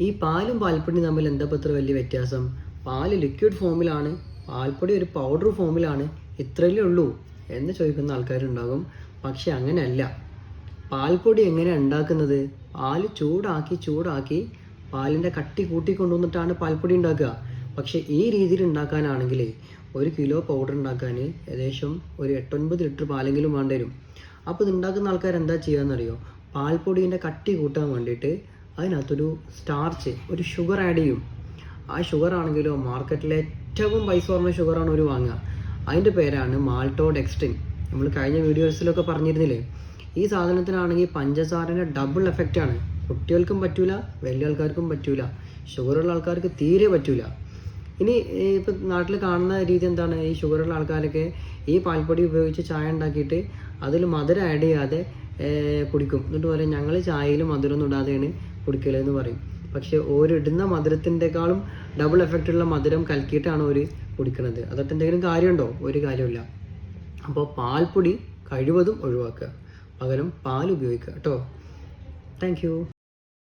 ഈ പാലും പാൽപ്പൊടിയും തമ്മിൽ എന്താ ഇത്ര വലിയ വ്യത്യാസം? പാൽ ലിക്വിഡ് ഫോമിലാണ് പാൽപ്പൊടി ഒരു പൗഡർ ഫോമിലാണ് ഇത്രയല്ലേ ഉള്ളൂ എന്ന് ചോദിക്കുന്ന ആൾക്കാരുണ്ടാകും. പക്ഷെ അങ്ങനെയല്ല. പാൽപ്പൊടി എങ്ങനെയാണ് ഉണ്ടാക്കുന്നത്? പാൽ ചൂടാക്കി ചൂടാക്കി പാലിന്റെ കട്ടി കൂട്ടി കൊണ്ടുവന്നിട്ടാണ് പാൽപ്പൊടി ഉണ്ടാക്കുക. പക്ഷേ ഈ രീതിയിൽ ഉണ്ടാക്കാനാണെങ്കിൽ ഒരു കിലോ പൗഡർ ഉണ്ടാക്കാൻ ഏകദേശം ഒരു എട്ടൊൻപത് ലിറ്റർ പാലെങ്കിലും വേണ്ടി വരും. അപ്പോൾ ഇത് ഉണ്ടാക്കുന്ന ആൾക്കാർ എന്താ ചെയ്യുക എന്നറിയോ പാൽപ്പൊടീന്റെ കട്ടി കൂട്ടാൻ വേണ്ടിയിട്ട് അതിനകത്തൊരു സ്റ്റാർച്ച് ഒരു ഷുഗർ ആഡ് ചെയ്യും. ആ ഷുഗർ ആണെങ്കിലോ മാർക്കറ്റിലെ ഏറ്റവും പൈസ കുറഞ്ഞ ഷുഗറാണ് ഒരു വാങ്ങുക. അതിന്റെ പേരാണ് മാൾട്ടോഡ് ഡെക്സ്റ്റിൻ നമ്മൾ കഴിഞ്ഞ വീഡിയോസിലൊക്കെ പറഞ്ഞിരുന്നില്ലേ? ഈ സാധനത്തിനാണെങ്കിൽ പഞ്ചസാരന്റെ ഡബിൾ എഫക്റ്റ് ആണ്. കുട്ടികൾക്കും പറ്റൂല വലിയ ആൾക്കാർക്കും പറ്റൂല ഷുഗറുള്ള ആൾക്കാർക്ക് തീരെ പറ്റൂല. ഇനി ഇപ്പം നാട്ടിൽ കാണുന്ന രീതി എന്താണ്? ഈ ഷുഗറുള്ള ആൾക്കാരൊക്കെ ഈ പാൽപ്പൊടി ഉപയോഗിച്ച് ചായ ഉണ്ടാക്കിയിട്ട് അതിൽ മധുരം ആഡ് ചെയ്യാതെ കുടിക്കും. എന്നിട്ട് പറയും ഞങ്ങൾ ചായയിൽ മധുരം ഒന്നും ഇടാതെയാണ് കുടിക്കലെന്ന് പറയും. പക്ഷെ ഓരിടുന്ന മധുരത്തിന്റെക്കാളും ഡബിൾ എഫക്റ്റ് ഉള്ള മധുരം കലക്കിയിട്ടാണ് ഒരു കുടിക്കുന്നത് അതൊക്കെ എന്തെങ്കിലും കാര്യമുണ്ടോ? ഒരു കാര്യമില്ല അപ്പോൾ പാൽപ്പൊടി കഴിവതും ഒഴിവാക്കുക. പകരം പാൽ ഉപയോഗിക്കുക. കേട്ടോ? താങ്ക്